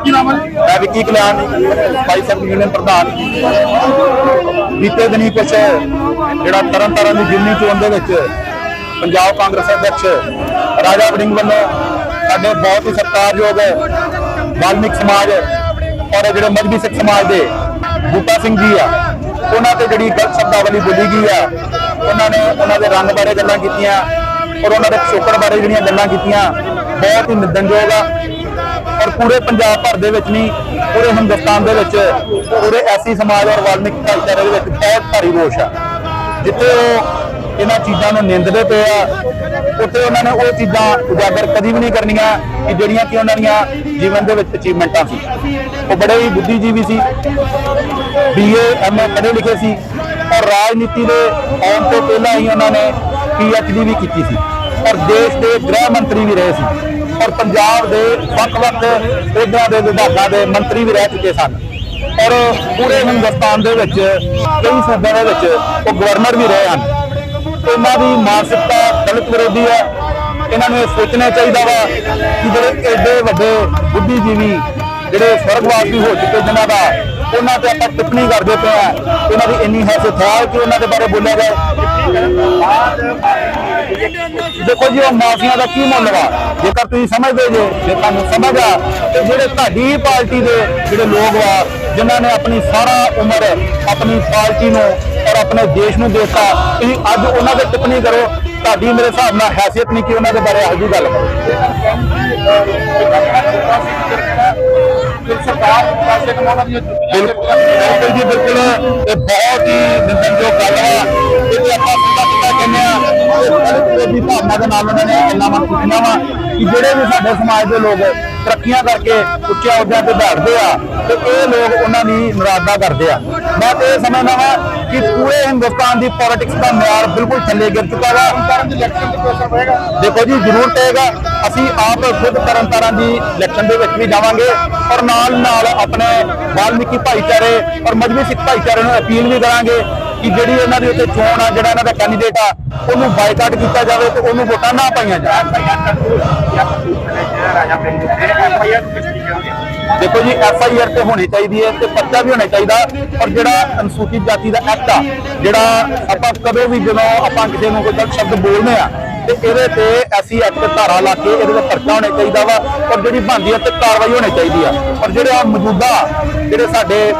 ਕੀ ਨਾਮ ਹੈ ਮੈਂ ਵਿੱਕੀ ਕਲਿਆਣ ਭਾਈ ਸਾਹਿਬ ਯੂਨੀਅਨ ਪ੍ਰਧਾਨ ਬੀਤੇ ਦਿਨੀ ਕੁਛ ਜਿਹੜਾ ਤਰਨ ਤਾਰਨ ਦੀ ਜਿਮਨੀ ਚੋਣ ਦੇ ਵਿੱਚ ਪੰਜਾਬ ਕਾਂਗਰਸ ਅਧਿਕਸ਼ ਰਾਜਾ ਵੜਿੰਗ ਵੱਲੋਂ ਸਾਡੇ ਬਹੁਤ ਹੀ ਸਤਿਕਾਰਯੋਗ ਵਾਲਮੀਕ ਸਮਾਜ ਔਰ ਜਿਹੜੇ ਮਜਬੀ ਸਿੱਖ ਸਮਾਜ ਦੇ ਬੂਟਾ ਸਿੰਘ ਜੀ ਆ, ਉਹਨਾਂ ਤੇ ਜਿਹੜੀ ਗਲਤ ਸ਼ਬਦਾਵਲੀ ਬੋਲੀ ਗਈ ਆ, ਉਹਨਾਂ ਨੇ ਉਹਨਾਂ ਦੇ ਰੰਗ ਬਾਰੇ ਗੱਲਾਂ ਕੀਤੀਆਂ ਔਰ ਉਹਨਾਂ ਦੇ ਪਿਛੋਕੜ ਬਾਰੇ ਜਿਹੜੀਆਂ ਗੱਲਾਂ ਕੀਤੀਆਂ ਬਹੁਤ ਹੀ ਨਿੰਦਣਯੋਗ ਆ। ਔਰ ਪੂਰੇ ਪੰਜਾਬ ਭਰ ਦੇ ਵਿੱਚ ਨਹੀਂ, ਪੂਰੇ ਹਿੰਦੁਸਤਾਨ ਦੇ ਵਿੱਚ, ਪੂਰੇ ਐਸੀ ਸਮਾਜ ਔਰ ਵਾਲਮਿਕ ਭਾਈਚਾਰੇ ਦੇ ਵਿੱਚ ਬਹੁਤ ਭਾਰੀ ਰੋਸ਼ ਆ। ਜਿੱਥੇ ਉਹ ਇਹਨਾਂ ਚੀਜ਼ਾਂ ਨੂੰ ਨਿੰਦਦੇ ਪਏ ਆ, ਉੱਥੇ ਉਹਨਾਂ ਨੇ ਉਹ ਚੀਜ਼ਾਂ ਉਜਾਗਰ ਕਦੀ ਵੀ ਨਹੀਂ ਕਰਨੀਆਂ ਕਿ ਜਿਹੜੀਆਂ ਕਿ ਉਹਨਾਂ ਦੀਆਂ ਜੀਵਨ ਦੇ ਵਿੱਚ ਅਚੀਵਮੈਂਟਾਂ ਸੀ। ਉਹ ਬੜੇ ਹੀ ਬੁੱਧੀਜੀਵੀ ਸੀ। ਬੀਏ ਐਮਏ ਪੜ੍ਹੇ ਲਿਖੇ ਸੀ। ਔਰ ਰਾਜਨੀਤੀ ਦੇ ਆਉਣ ਤੋਂ ਪਹਿਲਾਂ ਹੀ ਉਹਨਾਂ ਨੇ ਪੀਐਚਡੀ ਵੀ ਕੀਤੀ ਸੀ। ਔਰ ਦੇਸ਼ ਦੇ ਗ੍ਰਹਿ ਮੰਤਰੀ ਵੀ ਰਹੇ ਸੀ। ਔਰ ਪੰਜਾਬ ਦੇ ਵੱਖ-ਵੱਖ ਅਹੁਦਿਆਂ ਦੇ ਵਿਭਾਗਾਂ ਦੇ ਮੰਤਰੀ ਵੀ ਰਹਿ ਚੁੱਕੇ ਸਨ। ਔਰ ਪੂਰੇ ਹਿੰਦੁਸਤਾਨ ਦੇ ਵਿੱਚ, ਕਈ ਸੂਬਿਆਂ ਦੇ ਵਿੱਚ ਉਹ ਗਵਰਨਰ ਵੀ ਰਹੇ ਹਨ। ਇਹਨਾਂ ਦੀ ਮਾਨਸਿਕਤਾ ਦਲਿਤ ਵਿਰੋਧੀ ਹੈ। ਇਹਨਾਂ ਨੂੰ ਇਹ ਸੋਚਣਾ ਚਾਹੀਦਾ ਵਾ ਕਿ ਜਿਹੜੇ ਐਡੇ ਵੱਡੇ ਬੁੱਧੀਜੀਵੀ ਜਿਹੜੇ ਸਵਰਗਵਾਸੀ ਹੋ ਚੁੱਕੇ ਜਿਨ੍ਹਾਂ ਦਾ, ਉਹਨਾਂ ਤੇ ਆਪਾਂ ਟਿੱਪਣੀ ਕਰਦੇ ਪਏ ਆ ਉਹਨਾਂ ਦੀ ਇੰਨੀ ਹੈਸੀਅਤ ਹੈ ਕਿ ਉਹਨਾਂ ਦੇ ਬਾਰੇ ਬੋਲਿਆ ਜਾਏ। ਦੇਖੋ ਜੀ, ਉਹ ਮਾਫੀਆਂ ਦਾ ਕੀ ਮੁੱਲ ਵਾ? ਜੇਕਰ ਤੁਸੀਂ ਸਮਝਦੇ ਜੇ ਜੇ ਤੁਹਾਨੂੰ ਸਮਝ ਆ, ਤੇ ਜਿਹੜੇ ਤੁਹਾਡੀ ਪਾਰਟੀ ਦੇ ਜਿਹੜੇ ਲੋਕ ਵਾ, ਜਿਨ੍ਹਾਂ ਨੇ ਆਪਣੀ ਸਾਰਾ ਉਮਰ ਆਪਣੀ ਪਾਰਟੀ ਨੂੰ ਔਰ ਆਪਣੇ ਦੇਸ਼ ਨੂੰ ਦਿੱਤਾ ਤੁਸੀਂ ਅੱਜ ਉਹਨਾਂ ਤੇ ਟਿੱਪਣੀ ਕਰੋ, ਤੁਹਾਡੀ ਮੇਰੇ ਹਿਸਾਬ ਨਾਲ ਹੈਸੀਅਤ ਨਹੀਂ ਕਿ ਉਹਨਾਂ ਦੇ ਬਾਰੇ ਇਹੋ ਜਿਹੀ ਗੱਲ ਕਰੋ। ਬਿਲਕੁਲ ਜੀ, ਬਿਲਕੁਲ। ਇਹ ਬਹੁਤ ਹੀ ਨਿੰਦਣਯੋਗ ਗੱਲ ਹੈ। ਇਹ ਆਪਾਂ ਦੀ ਭਾਵਨਾ ਦੇ ਨਾਲ ਉਹਨਾਂ ਨੇ ਇੰਨਾ ਵਾ ਕੀਤੀਆਂ ਵਾ ਕਿ ਜਿਹੜੇ ਵੀ ਸਾਡੇ ਸਮਾਜ ਦੇ ਲੋਕ ਤਰੱਕੀਆਂ ਕਰਕੇ ਉੱਚੇ ਅਹੁਦਿਆਂ ਤੇ ਬੈਠਦੇ ਆ ਤੇ ਇਹ ਲੋਕ ਉਹਨਾਂ ਦੀ ਨਰਾਜ਼ਾ ਕਰਦੇ ਆ ਮੈਂ ਤੇ ਇਹ ਸਮਝਦਾ ਵਾ ਕਿ ਪੂਰੇ ਹਿੰਦੁਸਤਾਨ ਦੀ ਪੋਲਿਟਿਕਸ ਦਾ ਮਿਆਰ ਬਿਲਕੁਲ ਥੱਲੇ ਗਿਰ ਚੁੱਕਾ ਵਾ ਦੇਖੋ ਜੀ ਜ਼ਰੂਰ ਪਏਗਾ ਅਸੀਂ ਆਪ ਖੁਦ ਤਰਨਤਾਰਨ ਦੀ ਇਲੈਕਸ਼ਨ ਦੇ ਵਿੱਚ ਵੀ ਜਾਵਾਂਗੇ ਔਰ ਨਾਲ ਨਾਲ ਆਪਣੇ ਵਾਲਮੀਕੀ ਭਾਈਚਾਰੇ ਔਰ ਮਜਬੀ ਸਿੱਖ ਭਾਈਚਾਰੇ ਨੂੰ ਅਪੀਲ ਵੀ ਕਰਾਂਗੇ ਕਿ ਜਿਹੜੀ ਇਹਨਾਂ ਦੀ ਉੱਤੇ ਚੋਣ ਆ, ਜਿਹੜਾ ਇਹਨਾਂ ਦਾ ਕੈਂਡੀਡੇਟ ਆ, ਉਹਨੂੰ ਬਾਈਕਾਟ ਕੀਤਾ ਜਾਵੇ ਤੇ ਉਹਨੂੰ ਵੋਟਾਂ ਨਾ ਪਾਈਆਂ ਜਾਣ। ਦੇਖੋ ਜੀ, ਐਫ ਆਈ ਆਰ ਤੇ ਹੋਣੀ ਚਾਹੀਦੀ ਹੈ ਤੇ ਪਰਚਾ ਵੀ ਹੋਣਾ ਚਾਹੀਦਾ ਔਰ ਜਿਹੜਾ ਅਨੁਸੂਚਿਤ ਜਾਤੀ ਦਾ ਐਕਟ ਆ, ਜਿਹੜਾ ਆਪਾਂ ਕਦੇ ਵੀ ਜਦੋਂ ਆਪਾਂ ਕਿਸੇ ਨੂੰ ਕੋਈ ਗਲਤ ਸ਼ਬਦ ਬੋਲਦੇ ਆ ਤੇ ਇਹਦੇ ਤੇ ਐਸੀ ਐਕਟ ਧਾਰਾ ਲਾ ਕੇ ਇਹਦੇ ਤੇ ਪਰਚਾ ਹੋਣਾ ਚਾਹੀਦਾ ਵਾ ਔਰ ਜਿਹੜੀ ਬਣਦੀ ਹੈ ਤੇ ਕਾਰਵਾਈ ਹੋਣੀ ਚਾਹੀਦੀ ਆ। ਔਰ ਜਿਹੜੇ ਆ ਮੌਜੂਦਾ ਜਿਹੜੇ ਸਾਡੇ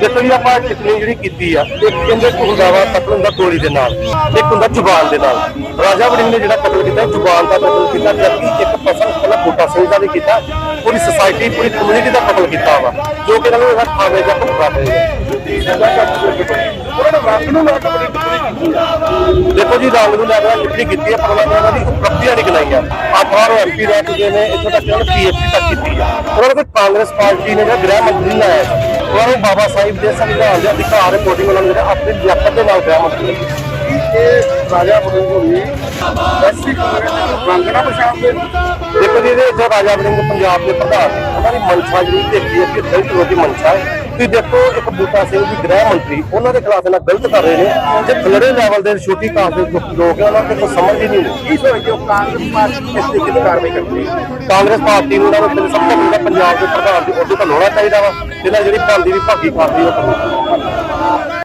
ਦੇਖੋ ਜੀ, ਆਪਾਂ ਟਿੱਪਣੀ ਜਿਹੜੀ ਕੀਤੀ ਆ, ਇੱਕ ਕਹਿੰਦੇ ਹੁੰਦਾ ਵਾ ਕਤਲ ਹੁੰਦਾ ਗੋਲੀ ਦੇ ਨਾਲ, ਇੱਕ ਹੁੰਦਾ ਜ਼ੁਬਾਨ ਦੇ ਨਾਲ। ਰਾਜਾ ਵੜਿੰਗ ਨੇ ਜਿਹੜਾ ਕਤਲ ਕੀਤਾ, ਜ਼ੁਬਾਨ ਦਾ ਕਤਲ ਕੀਤਾ, ਜਦਕਿ ਇੱਕ ਪਰਸਨ ਪਹਿਲਾਂ ਬੂਟਾ ਸਿੰਘ ਦਾ ਵੀ ਕੀਤਾ, ਪੂਰੀ ਸੋਸਾਇਟੀ ਪੂਰੀ ਕਮਿਊਨਿਟੀ ਦਾ ਕਤਲ ਕੀਤਾ ਵਾ, ਜੋ ਕਿ ਇਹਨਾਂ ਨੂੰ ਇਹਦਾ ਖਾਵੇ ਜਾਂ ਭੁਗਤਣਾ ਪਏਗਾ ਉਹਨਾਂ ਨੇ ਰੰਗ ਨੂੰ ਲੈ ਕੇ ਦੇਖੋ ਜੀ ਰੰਗ ਨੂੰ ਲੈ ਕੇ ਟਿੱਪਣੀ ਕੀਤੀ ਹੈ ਪਰ ਉਹਨਾਂ ਨੇ ਦੀ ਉਪਲਬਧੀਆਂ ਅੱਠ ਵਾਰ ਉਹ ਐਮਪੀ ਰਹਿ ਚੁੱਕੇ ਨੇ ਇੱਥੋਂ ਤੱਕ ਉਹਨਾਂ ਨੇ ਪੀਐਚਡੀ ਤੱਕ ਕੀਤੀ ਆ। ਉਹਨਾਂ ਨੇ ਕਾਂਗਰਸ ਪਾਰਟੀ ਨੇ ਜਿਹੜਾ ਗ੍ਰਹਿ ਮੰਤਰੀ ਲਾਇਆ ਉਹਨਾਂ ਨੂੰ ਬਾਬਾ ਸਾਹਿਬ ਦੇ ਸੰਵਿਧਾਨ ਦੇ ਅਧਿਕਾਰ ਰਿਪੋਰਟਿੰਗ ਉਹਨਾਂ ਨੇ ਜਿਹੜਾ ਆਪਣੇ ਲਿਆਕਤ ਦੇ ਨਾਲ ਗ੍ਰਹਿ ਮੰਤਰੀ ਇਹ ਰਾਜਾ ਬੜਿੰਗ ਹੋਣੀ ਐਸੀ ਨੂੰ ਰੰਗਣਾ ਪਛਾਣ ਦੇ? ਦੇਖੋ ਜੀ ਇਹਦੇ ਰਾਜਾ ਬੜਿੰਗ ਪੰਜਾਬ ਦੇ ਪ੍ਰਧਾਨ ਨੇ। ਉਹਨਾਂ ਦੀ ਮਨਸ਼ਾ ਜਿਹੜੀ ਦੇਖੀ ਹੈ ਕਿ ਦਲਿਤ ਵਿਰੋਧੀ ਮਨਸ਼ਾ ਹੈ। ਤੁਸੀਂ ਦੇਖੋ ਇੱਕ ਬੂਟਾ ਸਿੰਘ ਜੀ ਗ੍ਰਹਿ ਮੰਤਰੀ ਉਹਨਾਂ ਦੇ ਖਿਲਾਫ ਇਹਨਾਂ ਗਲਤ ਕਰ ਰਹੇ ਨੇ ਜੇ ਥਲੜੇ ਲੈਵਲ ਦੇ ਛੋਟੀ ਕਾਸ ਦੇ ਲੋਕ ਹੈ ਉਹਨਾਂ ਨੂੰ ਕੋਈ ਸਮਝ ਹੀ ਨਹੀਂ ਕੀ ਸੋਚਦੇ ਹੋ? ਕਾਂਗਰਸ ਪਾਰਟੀ ਇਸ ਤਰੀਕੇ ਦੀ ਕਾਰਵਾਈ ਕਰਦੀ ਕਾਂਗਰਸ ਪਾਰਟੀ ਨੂੰ ਉਹਨਾਂ ਨੂੰ ਸਭ ਤੋਂ ਪਹਿਲਾਂ ਪੰਜਾਬ ਦੇ ਪ੍ਰਧਾਨ ਦੀ ਅਹੁਦੇ ਤੋਂ ਲਾਉਣਾ ਚਾਹੀਦਾ ਵਾ ਜਿਹਨਾਂ ਜਿਹੜੀ ਬਣਦੀ ਵੀ ਭਾਗੀ ਕਰਦੀ ਉਹ ਕਰਨੀ।